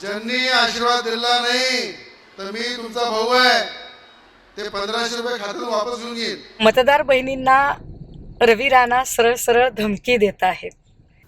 ज्यांनी आशीर्वाद दिला नाही तर मी तुमचा भाऊ आहे. ते पंधराशे रुपये खात्यातून वापस घेऊन घेईन मतदार बहिणींना रवी राणा सरळ सरळ धमकी देत आहेत.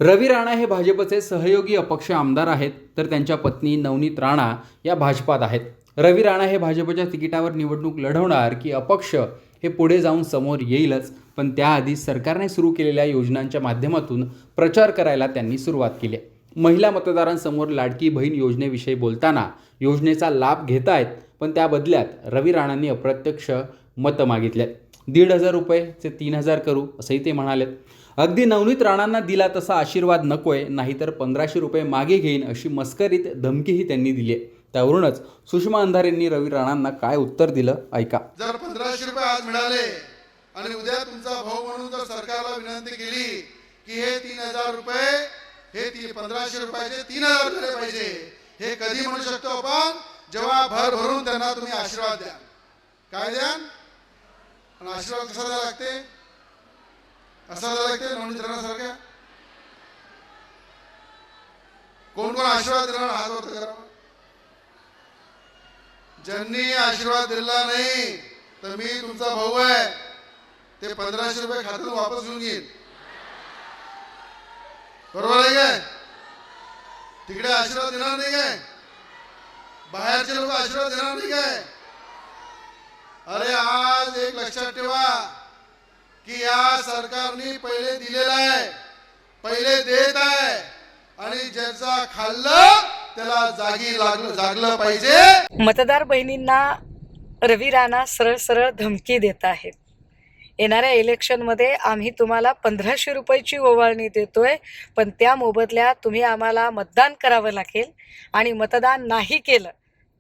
रवी राणा हे भाजपचे सहयोगी अपक्ष आमदार आहेत तर त्यांच्या पत्नी नवनीत राणा या भाजपात आहेत. रवी राणा हे भाजपच्या तिकिटावर निवडणूक लढवणार की अपक्ष हे पुढे जाऊन समोर येईलच पण त्याआधी सरकारने सुरू केलेल्या योजनांच्या माध्यमातून प्रचार करायला त्यांनी सुरुवात केली आहे. महिला मतदारांसमोर लाडकी बहीण योजनेविषयी बोलताना योजनेचा लाभ घेत आहेत पण त्या बदल्यात रवी राणांनी अप्रत्यक्ष मतं मागितले दीड हजार रुपये तीन हजार करू असंही ते म्हणालेत. अगदी नवनीत राणांना दिला तसा आशीर्वाद नकोय नाहीतर पंधराशे रुपये मागे घेईन अशी मस्करीत धमकीही त्यांनी दिली आहे त्यावरूनच सुषमा अंधारेंनी रवी राणांना काय उत्तर दिलं ऐका. जर पंधराशे रुपये आज मिळाले आणि उद्या तुमचा भाऊ म्हणून जर सरकारला विनंती केली की हे तीन हजार रुपये हे ती पंधराशे रुपयाचे तीन हजार झाले पाहिजे हे कधी म्हणू शकतो आपण? जेव्हा भर भरून त्यांना तुम्ही आशीर्वाद द्या काय द्या आणि आशीर्वाद कसा द्यावा लागते? असा द्यावा लागते नवनीत सारख्या कोण कोण आशीर्वाद देणार? हात होत करा. ज्यांनी आशीर्वाद दिला नाही तर मी तुमचा भाऊ आहे. ते पंधराशे रुपये खात्यातून वापस घेऊन घेईन बरोबर आहे काय तिकडे आशीर्वाद देणार नाही काय बाहेरचे लोक आशीर्वाद देणार नाही काय अरे आज एक लक्षात ठेवा की या सरकारने पहिले दिलेलं आहे पहिले देत आहे आणि ज्याचा खाल्लं त्याला जागी लागलं जागलं पाहिजे. मतदार बहिणींना रवी राणा सरळ सरळ धमकी देत आहेत. येणाऱ्या इलेक्शनमध्ये आम्ही तुम्हाला पंधराशे रुपयाची ओवाळणी देतोय. पण त्या मोबदल्यात तुम्ही आम्हाला मतदान करावं लागेल. आणि मतदान नाही केलं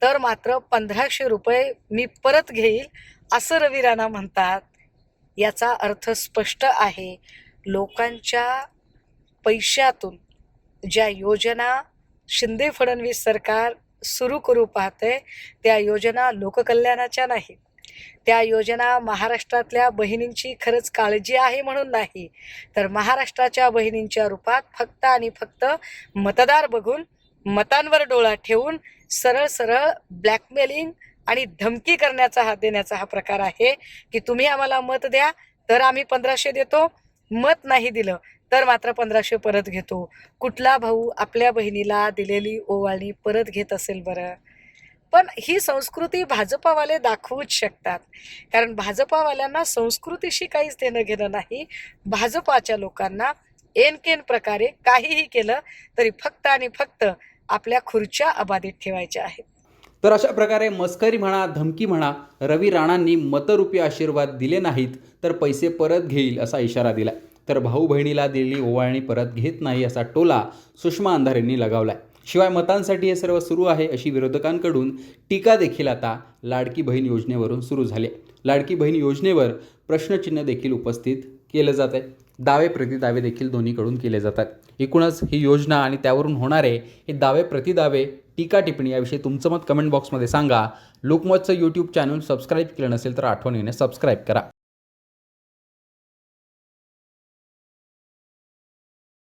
तर मात्र पंधराशे रुपये मी परत घेईल असं रवी राणा म्हणतात. याचा अर्थ स्पष्ट आहे. लोकांच्या पैशातून ज्या योजना शिंदे फडणवीस सरकार सुरू करू पाहते त्या योजना लोककल्याणाच्या नाहीत. त्या योजना महाराष्ट्रातल्या बहिणींची खरंच काळजी आहे म्हणून नाही. तर महाराष्ट्राच्या बहिणींच्या रूपात फक्त आणि फक्त मतदार बघून मतांवर डोळा ठेवून सरळ सरळ ब्लॅकमेलिंग आणि धमकी करण्याचा हा देण्याचा हा प्रकार आहे की तुम्ही आम्हाला मत द्या तर आम्ही पंधराशे देतो. मत नाही दिलं तर मात्र पंधराशे परत घेतो. कुठला भाऊ आपल्या बहिणीला दिलेली ओवाळणी परत घेत असेल बरं? पण ही संस्कृती भाजपावाले दाखवूच शकतात. कारण भाजपावाल्यांना संस्कृतीशी काहीच देणं घेणं नाही. भाजपाच्या लोकांना एनकेन प्रकारे काहीही केलं तरी फक्त आणि फक्त आपल्या खुर्च्या अबाधित ठेवायच्या आहेत. तर अशा प्रकारे मस्करी म्हणा धमकी म्हणा रवी राणांनी मतरूपी आशीर्वाद दिले नाहीत तर पैसे परत घेईल असा इशारा दिला तर भाऊ बहिणीला दिलेली ओवाळणी परत घेत नाही असा टोला सुषमा अंधारेंनी लगावलाय. शिवाय मतांसाठी हे सर्व सुरू आहे अशी विरोधकांकडून टीका देखील आता लाडकी बहीण योजनेवरून सुरू झाली लाडकी बहीण योजनेवर प्रश्नचिन्ह देखील उपस्थित केलं जात आहे. दावे प्रतिदावे देखील दोन्हीकडून केले जातात. एकूणच ही योजना आणि त्यावरून होणारे हे दावे प्रतिदावे टीका टिप्पणी याविषयी तुमचं मत कमेंट बॉक्समध्ये सांगा. लोकमतचं यूट्यूब चॅनल सबस्क्राईब केलं नसेल तर आठवणीने सबस्क्राईब करा.